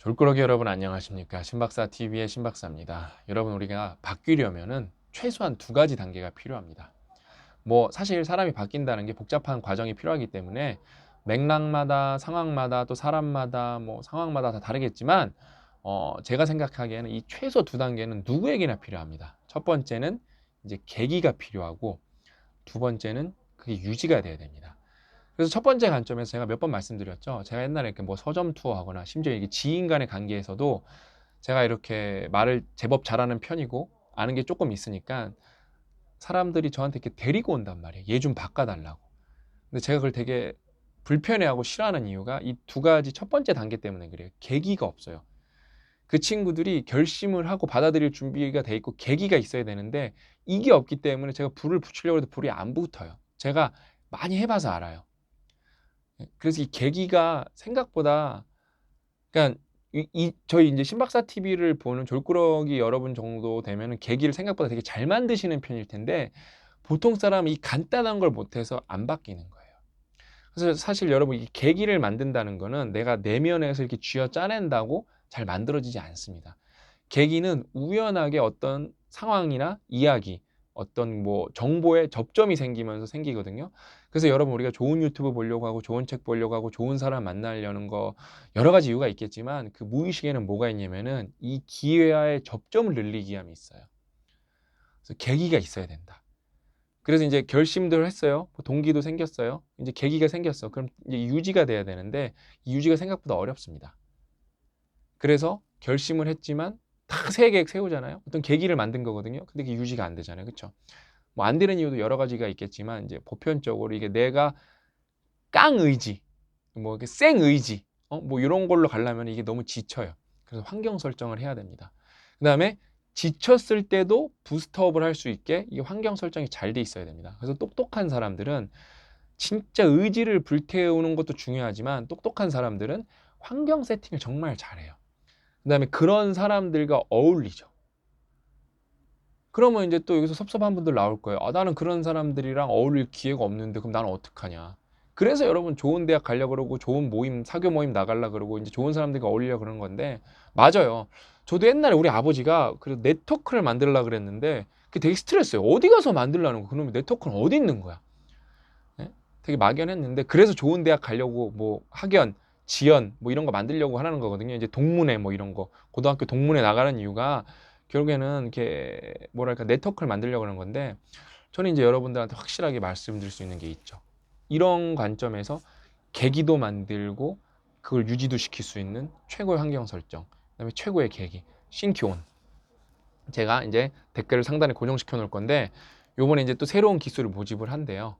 졸꾸러기 여러분 안녕하십니까 신박사 TV의 신박사입니다. 여러분 우리가 바뀌려면은 최소한 두 가지 단계가 필요합니다. 뭐 사실 사람이 바뀐다는 게 복잡한 과정이 필요하기 때문에 맥락마다 상황마다 또 사람마다 뭐 상황마다 다 다르겠지만 어 제가 생각하기에는 이 최소 두 단계는 누구에게나 필요합니다. 첫 번째는 이제 계기가 필요하고 두 번째는 그게 유지가 돼야 됩니다. 그래서 첫 번째 관점에서 제가 몇 번 말씀드렸죠. 제가 옛날에 이렇게 뭐 서점 투어 하거나 심지어 이게 지인 간의 관계에서도 제가 이렇게 말을 제법 잘하는 편이고 아는 게 조금 있으니까 사람들이 저한테 이렇게 데리고 온단 말이에요. 얘 좀 바꿔달라고. 근데 제가 그걸 되게 불편해하고 싫어하는 이유가 이 두 가지 첫 번째 단계 때문에 그래요. 계기가 없어요. 그 친구들이 결심을 하고 받아들일 준비가 돼 있고 계기가 있어야 되는데 이게 없기 때문에 제가 불을 붙이려고 해도 불이 안 붙어요. 제가 많이 해봐서 알아요. 그래서 이 계기가 생각보다 그러니까 이, 이 저희 이제 신박사 TV를 보는 졸꾸러기 여러분 정도 되면은 계기를 생각보다 되게 잘 만드시는 편일 텐데 보통 사람은 이 간단한 걸 못해서 안 바뀌는 거예요. 그래서 사실 여러분 이 계기를 만든다는 거는 내가 내면에서 이렇게 쥐어 짜낸다고 잘 만들어지지 않습니다. 계기는 우연하게 어떤 상황이나 이야기, 어떤 뭐 정보에 접점이 생기면서 생기거든요. 그래서 여러분 우리가 좋은 유튜브 보려고 하고 좋은 책 보려고 하고 좋은 사람 만나려는 거 여러 가지 이유가 있겠지만 그 무의식에는 뭐가 있냐면은 이 기회와의 접점을 늘리기 위함이 있어요. 그래서 계기가 있어야 된다. 그래서 이제 결심들 했어요. 뭐 동기도 생겼어요. 이제 계기가 생겼어. 그럼 이제 유지가 돼야 되는데 이 유지가 생각보다 어렵습니다. 그래서 결심을 했지만 탁새 계획 세우잖아요. 어떤 계기를 만든 거거든요. 근데 그게 유지가 안 되잖아요. 그렇죠? 뭐 안 되는 이유도 여러 가지가 있겠지만 이제 보편적으로 이게 내가 깡 의지, 뭐 이렇게 생 의지, 어? 뭐 이런 걸로 가려면 이게 너무 지쳐요. 그래서 환경 설정을 해야 됩니다. 그다음에 지쳤을 때도 부스트업을 할 수 있게 이 환경 설정이 잘 돼 있어야 됩니다. 그래서 똑똑한 사람들은 진짜 의지를 불태우는 것도 중요하지만 똑똑한 사람들은 환경 세팅을 정말 잘해요. 그다음에 그런 사람들과 어울리죠. 그러면 이제 또 여기서 섭섭한 분들 나올 거예요. 아, 나는 그런 사람들이랑 어울릴 기회가 없는데 그럼 나는 어떡하냐. 그래서 여러분 좋은 대학 가려고 그러고 좋은 모임, 사교 모임 나가려 그러고 이제 좋은 사람들과 어울리려 그러는 건데 맞아요. 저도 옛날에 우리 아버지가 그 네트워크를 만들려 그랬는데 그게 되게 스트레스예요. 어디 가서 만들라는 거? 그러면 네트워크는 어디 있는 거야? 네? 되게 막연했는데 그래서 좋은 대학 가려고 뭐 학연, 지연 뭐 이런 거 만들려고 하는 거거든요. 이제 동문회 뭐 이런 거 고등학교 동문회 나가는 이유가 결국에는 이렇게 뭐랄까 네트워크를 만들려고 하는 건데 저는 이제 여러분들한테 확실하게 말씀드릴 수 있는 게 있죠. 이런 관점에서 계기도 만들고 그걸 유지도 시킬 수 있는 최고의 환경 설정, 그다음에 최고의 계기, 신키온. 제가 이제 댓글을 상단에 고정시켜 놓을 건데 요번에 이제 또 새로운 기술을 모집을 한대요.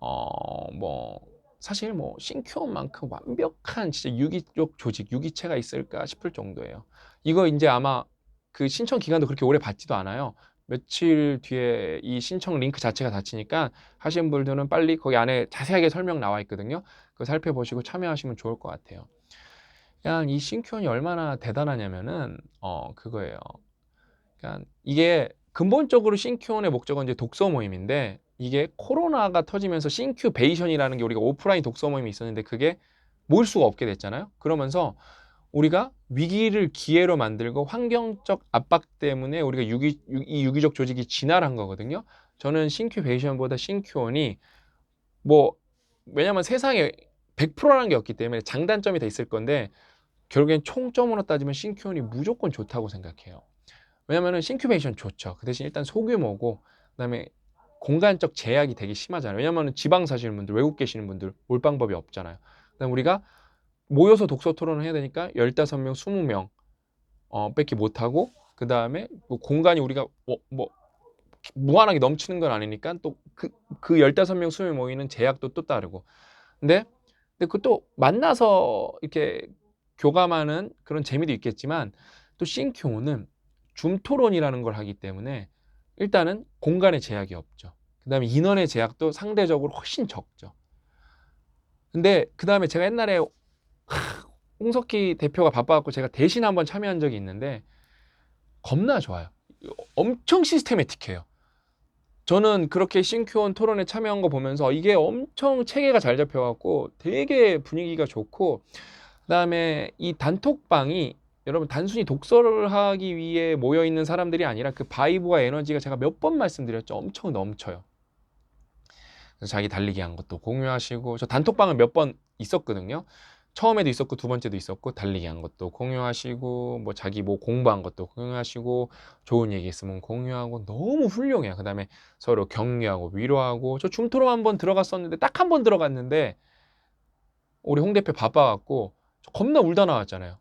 어, 뭐 사실 뭐 싱큐온만큼 완벽한 진짜 유기적 조직, 유기체가 있을까 싶을 정도예요. 이거 이제 아마 그 신청 기간도 그렇게 오래 받지도 않아요. 며칠 뒤에 이 신청 링크 자체가 닫히니까 하신 분들은 빨리 거기 안에 자세하게 설명 나와 있거든요. 그거 살펴보시고 참여하시면 좋을 것 같아요. 그냥 이 싱큐온이 얼마나 대단하냐면은 어 그거예요. 그러니까 이게 근본적으로 싱큐온의 목적은 이제 독서 모임인데 이게 코로나가 터지면서 싱큐베이션이라는 게 우리가 오프라인 독서 모임이 있었는데 그게 모일 수가 없게 됐잖아요. 그러면서 우리가 위기를 기회로 만들고 환경적 압박 때문에 우리가 유기, 이 유기적 조직이 진화한 거거든요. 저는 싱큐베이션보다 싱큐온이 뭐 왜냐면 세상에 100%라는 게 없기 때문에 장단점이 다 있을 건데 결국엔 총점으로 따지면 싱큐온이 무조건 좋다고 생각해요. 왜냐면은 싱큐베이션 좋죠. 그 대신 일단 소규모고 그다음에 공간적 제약이 되게 심하잖아요. 왜냐하면 지방 사시는 분들, 외국 계시는 분들 올 방법이 없잖아요. 그다음 우리가 모여서 독서 토론을 해야 되니까 15명, 20명 어, 뺏기 못하고 그 다음에 뭐 공간이 우리가 뭐, 뭐 무한하게 넘치는 건 아니니까 또그그 15명, 20명 모이는 제약도 또 따르고 근데 근데 그것도 만나서 이렇게 교감하는 그런 재미도 있겠지만 또 싱큐는 줌 토론이라는 걸 하기 때문에 일단은 공간의 제약이 없죠. 그 다음에 인원의 제약도 상대적으로 훨씬 적죠. 근데 그 다음에 제가 옛날에 홍석희 대표가 바빠갖고 제가 대신 한번 참여한 적이 있는데 겁나 좋아요. 엄청 시스테매틱해요. 저는 그렇게 싱큐온 토론에 참여한 거 보면서 이게 엄청 체계가 잘 잡혀갖고 되게 분위기가 좋고 그다음에 이 단톡방이 여러분 단순히 독서를 하기 위해 모여 있는 사람들이 아니라 그 바이브와 에너지가 제가 몇 번 말씀드렸죠. 엄청 넘쳐요. 그래서 자기 달리기 한 것도 공유하시고 저 단톡방은 몇번 있었거든요. 처음에도 있었고 두 번째도 있었고 달리기 한 것도 공유하시고 뭐 자기 뭐 공부한 것도 공유하시고 좋은 얘기 있으면 공유하고 너무 훌륭해요. 그다음에 서로 격려하고 위로하고 저 줌토로 한 번 들어갔었는데 딱 한 번 들어갔는데 우리 홍 대표 바빠갖고 저 겁나 울다 나왔잖아요.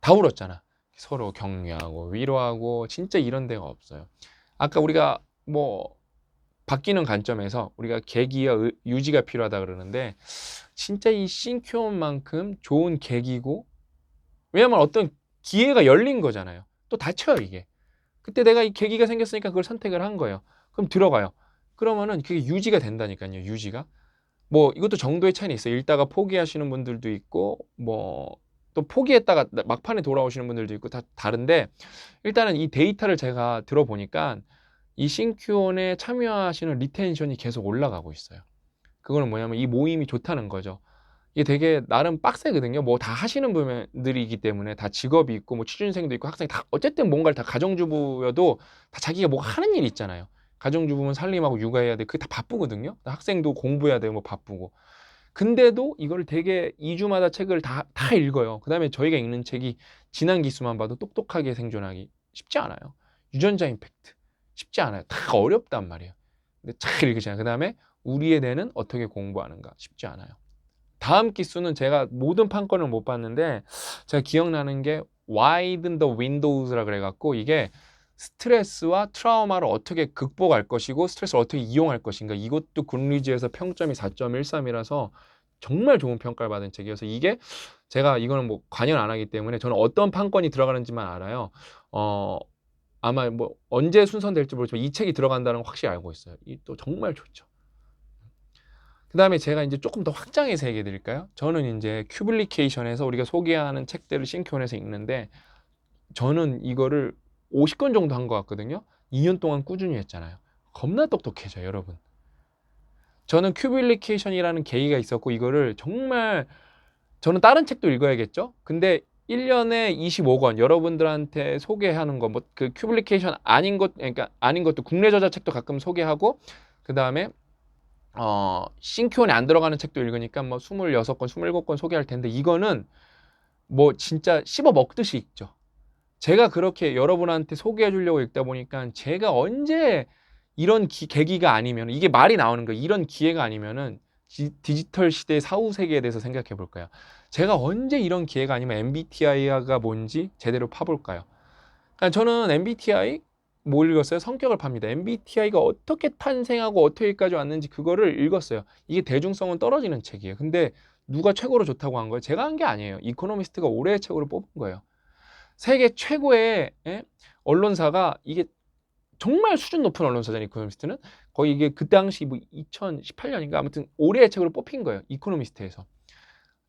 다 울었잖아. 서로 격려하고 위로하고 진짜 이런 데가 없어요. 아까 우리가 뭐 바뀌는 관점에서 우리가 계기와 의- 유지가 필요하다 그러는데 진짜 이 싱큐온만큼 좋은 계기고 왜냐면 어떤 기회가 열린 거잖아요. 또 닫혀요 이게. 그때 내가 이 계기가 생겼으니까 그걸 선택을 한 거예요. 그럼 들어가요. 그러면은 그게 유지가 된다니까요. 유지가. 뭐 이것도 정도의 차이는 있어요. 읽다가 포기하시는 분들도 있고 뭐 또 포기했다가 막판에 돌아오시는 분들도 있고 다 다른데 일단은 이 데이터를 제가 들어보니까 이 싱큐온에 참여하시는 리텐션이 계속 올라가고 있어요. 그거는 뭐냐면 이 모임이 좋다는 거죠. 이게 되게 나름 빡세거든요. 뭐 다 하시는 분들이기 때문에 다 직업이 있고 뭐 취준생도 있고 학생이 다 어쨌든 뭔가를 다 가정주부여도 다 자기가 뭐 하는 일 있잖아요. 가정주부면 살림하고 육아해야 돼. 그게 다 바쁘거든요. 학생도 공부해야 되고 뭐 바쁘고. 근데도 이걸 되게 2주마다 책을 다, 다 읽어요. 그 다음에 저희가 읽는 책이 지난 기수만 봐도 똑똑하게 생존하기 쉽지 않아요. 유전자 임팩트. 쉽지 않아요. 다 어렵단 말이에요. 근데 잘 읽으시잖아요. 그 다음에 우리의 뇌는 어떻게 공부하는가 쉽지 않아요. 다음 기수는 제가 모든 판권을 못 봤는데 제가 기억나는 게 widen the windows라 그래갖고 이게 스트레스와 트라우마를 어떻게 극복할 것이고 스트레스를 어떻게 이용할 것인가 이것도 굿리즈에서 평점이 4.13이라서 정말 좋은 평가를 받은 책이어서 이게 제가 이거는 뭐 관여를 안 하기 때문에 저는 어떤 판권이 들어가는지만 알아요. 어 아마 뭐 언제 순서될지 모르지만 이 책이 들어간다는 걸 확실히 알고 있어요. 이 또 정말 좋죠. 그 다음에 제가 이제 조금 더 확장해서 얘기해 드릴까요? 저는 이제 큐블리케이션에서 우리가 소개하는 책들을 싱크온에서 읽는데 저는 이거를 50권 정도 한 것 같거든요. 2년 동안 꾸준히 했잖아요. 겁나 똑똑해져요, 여러분. 저는 큐블리케이션이라는 계기가 있었고 이거를 정말 저는 다른 책도 읽어야겠죠. 근데 1년에 25권 여러분들한테 소개하는 거 뭐 그 큐블리케이션 아닌 것 그러니까 아닌 것도 국내 저자 책도 가끔 소개하고 그다음에 어 싱큐온에 안 들어가는 책도 읽으니까 뭐 26권, 27권 소개할 텐데 이거는 뭐 진짜 씹어 먹듯이 읽죠. 제가 그렇게 여러분한테 소개해 주려고 읽다 보니까 제가 언제 이런 기, 계기가 아니면 이게 말이 나오는 거예요. 이런 기회가 아니면은 디, 디지털 시대의 사후 세계에 대해서 생각해 볼까요? 제가 언제 이런 기회가 아니면 MBTI가 뭔지 제대로 파볼까요? 그러니까 저는 MBTI 뭐 읽었어요? 성격을 팝니다. MBTI가 어떻게 탄생하고 어떻게까지 왔는지 그거를 읽었어요. 이게 대중성은 떨어지는 책이에요. 근데 누가 최고로 좋다고 한 거예요? 제가 한 게 아니에요. 이코노미스트가 올해의 책으로 뽑은 거예요. 세계 최고의 예? 언론사가 이게 정말 수준 높은 언론사잖아요. 이코노미스트는 거의 이게 그 당시 뭐 2018년인가 아무튼 올해의 책으로 뽑힌 거예요. 이코노미스트에서.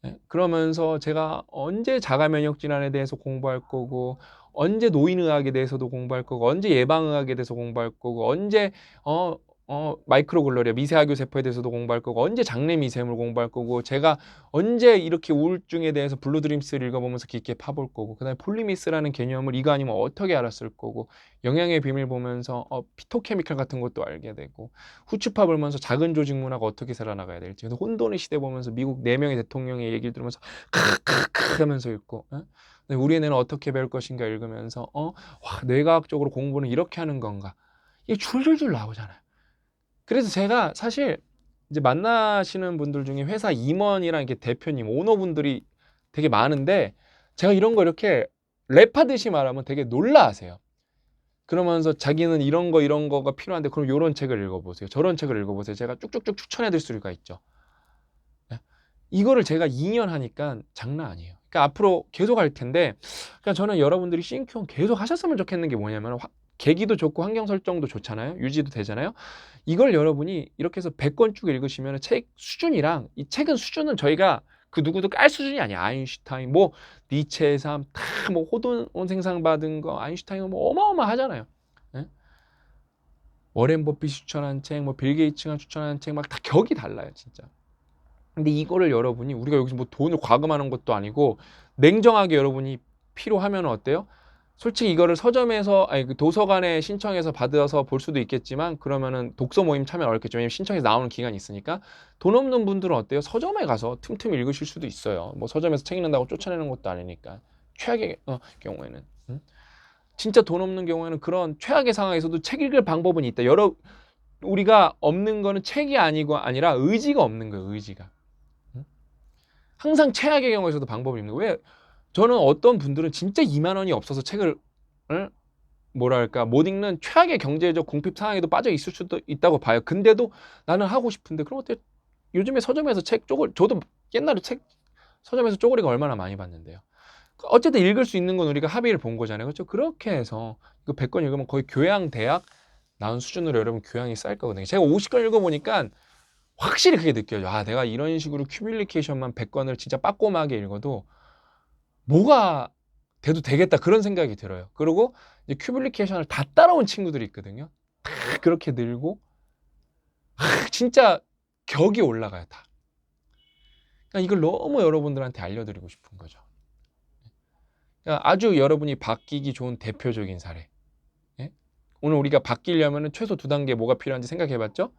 예? 그러면서 제가 언제 자가 면역 질환에 대해서 공부할 거고 언제 노인의학에 대해서도 공부할 거고 언제 예방의학에 대해서 공부할 거고 언제 어 어, 마이크로 글로리아 미세하교 세포에 대해서도 공부할 거고 언제 장내 미세물 공부할 거고 제가 언제 이렇게 우울증에 대해서 블루 드림스를 읽어보면서 깊게 파볼 거고 그다음에 폴리미스라는 개념을 이거 아니면 어떻게 알았을 거고 영양의 비밀 보면서 어, 피토케미칼 같은 것도 알게 되고 후추파 보면서 작은 조직 문화가 어떻게 살아나가야 될지 혼돈의 시대 보면서 미국 네 명의 대통령의 얘기를 들으면서 크크크 하면서 읽고 어? 우리의 뇌는 어떻게 배울 것인가 읽으면서 어, 와, 뇌과학적으로 공부는 이렇게 하는 건가 이게 줄줄줄 나오잖아요. 그래서 제가 사실 이제 만나시는 분들 중에 회사 임원이랑 이렇게 대표님, 오너분들이 되게 많은데 제가 이런 거 이렇게 랩하듯이 말하면 되게 놀라하세요. 그러면서 자기는 이런 거 이런 거가 필요한데 그럼 이런 책을 읽어보세요. 저런 책을 읽어보세요. 제가 쭉쭉쭉 추천해드릴 수가 있죠. 네? 이거를 제가 2년 하니까 장난 아니에요. 그러니까 앞으로 계속 할 텐데, 그러니까 저는 여러분들이 싱큐온 계속 하셨으면 좋겠는 게 뭐냐면 화- 계기도 좋고 환경 설정도 좋잖아요. 유지도 되잖아요. 이걸 여러분이 이렇게 해서 100권 쭉 읽으시면 책 수준이랑 이 책은 수준은 저희가 그 누구도 깔 수준이 아니야. 아인슈타인, 뭐 니체의 삶, 다뭐 호돈 생상 받은 거, 아인슈타인은 뭐 어마어마하잖아요. 예? 워렌 버핏이 추천한 책, 뭐 빌 게이츠가 추천한 책 막 다 격이 달라요, 진짜. 근데 이거를 여러분이 우리가 여기서 뭐 돈을 과금하는 것도 아니고 냉정하게 여러분이 필요하면 어때요? 솔직히 이거를 서점에서 아니 그 도서관에 신청해서 받아서 볼 수도 있겠지만 그러면은 독서 모임 참여 어렵겠죠. 왜냐면 신청해서 나오는 기간이 있으니까 돈 없는 분들은 어때요? 서점에 가서 틈틈이 읽으실 수도 있어요. 뭐 서점에서 책 읽는다고 쫓아내는 것도 아니니까 최악의 어, 경우에는 음? 진짜 돈 없는 경우에는 그런 최악의 상황에서도 책 읽을 방법은 있다. 여러 우리가 없는 거는 책이 아니고 아니라 의지가 없는 거예요. 의지가. 음? 항상 최악의 경우에서도 방법이 있는 거예요. 왜? 저는 어떤 분들은 진짜 2만 원이 없어서 책을 을? 뭐랄까 못 읽는 최악의 경제적 궁핍 상황에도 빠져 있을 수도 있다고 봐요. 근데도 나는 하고 싶은데 그럼 어때? 요즘에 서점에서 책 쪼글 저도 옛날에 책 서점에서 쪼그리가 얼마나 많이 봤는데요. 어쨌든 읽을 수 있는 건 우리가 합의를 본 거잖아요. 그렇죠? 그렇게 해서 그 100권 읽으면 거의 교양 대학 나온 수준으로 여러분 교양이 쌓일 거거든요. 제가 50권 읽어보니까 확실히 그게 느껴져. 아, 내가 이런 식으로 큐뮬리케이션만 100권을 진짜 빠꼼하게 읽어도 뭐가 돼도 되겠다 그런 생각이 들어요. 그리고 이제 큐뮬리케이션을 다 따라온 친구들이 있거든요. 다 그렇게 늘고 아, 진짜 격이 올라가요 다. 그러니까 이걸 너무 여러분들한테 알려드리고 싶은 거죠. 그러니까 아주 여러분이 바뀌기 좋은 대표적인 사례. 예? 오늘 우리가 바뀌려면 최소 두 단계 뭐가 필요한지 생각해봤죠?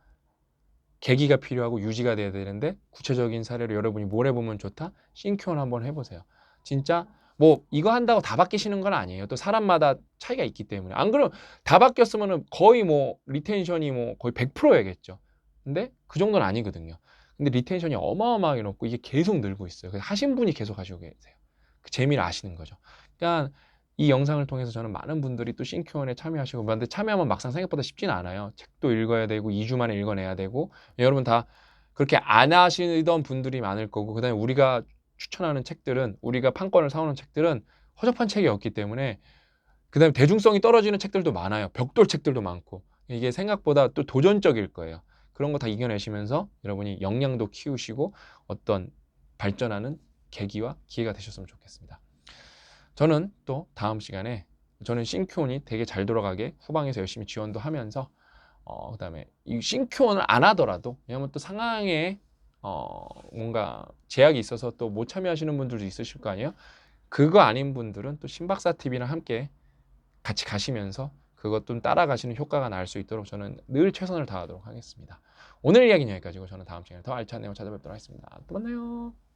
계기가 필요하고 유지가 돼야 되는데 구체적인 사례로 여러분이 뭘 해보면 좋다? 싱큐언 한번 해보세요. 진짜 뭐 이거 한다고 다 바뀌시는 건 아니에요. 또 사람마다 차이가 있기 때문에. 안 그러면 다 바뀌었으면은 거의 뭐 리텐션이 뭐 거의 100%야겠죠. 근데 그 정도는 아니거든요. 근데 리텐션이 어마어마하게 높고 이게 계속 늘고 있어요. 그래서 하신 분이 계속 하시고 계세요. 그 재미를 아시는 거죠. 그러니까 이 영상을 통해서 저는 많은 분들이 또 싱큐원에 참여하시고 그런데 참여하면 막상 생각보다 쉽지는 않아요. 책도 읽어야 되고 2주 만에 읽어내야 되고 여러분 다 그렇게 안 하시던 분들이 많을 거고 그다음에 우리가 추천하는 책들은 우리가 판권을 사오는 책들은 허접한 책이 없기 때문에 그다음에 대중성이 떨어지는 책들도 많아요. 벽돌 책들도 많고 이게 생각보다 또 도전적일 거예요. 그런 거 다 이겨내시면서 여러분이 역량도 키우시고 어떤 발전하는 계기와 기회가 되셨으면 좋겠습니다. 저는 또 다음 시간에 저는 싱큐온이 되게 잘 돌아가게 후방에서 열심히 지원도 하면서 어, 그다음에 이 싱큐온을 안 하더라도 왜냐면 또 상황에 어, 뭔가 제약이 있어서 또 못 참여하시는 분들도 있으실 거 아니에요? 그거 아닌 분들은 또 신박사 TV랑 함께 같이 가시면서 그것 좀 따라가시는 효과가 날 수 있도록 저는 늘 최선을 다하도록 하겠습니다. 오늘 이야기는 여기까지고 저는 다음 시간에 더 알찬 내용 찾아뵙도록 하겠습니다. 또 만나요.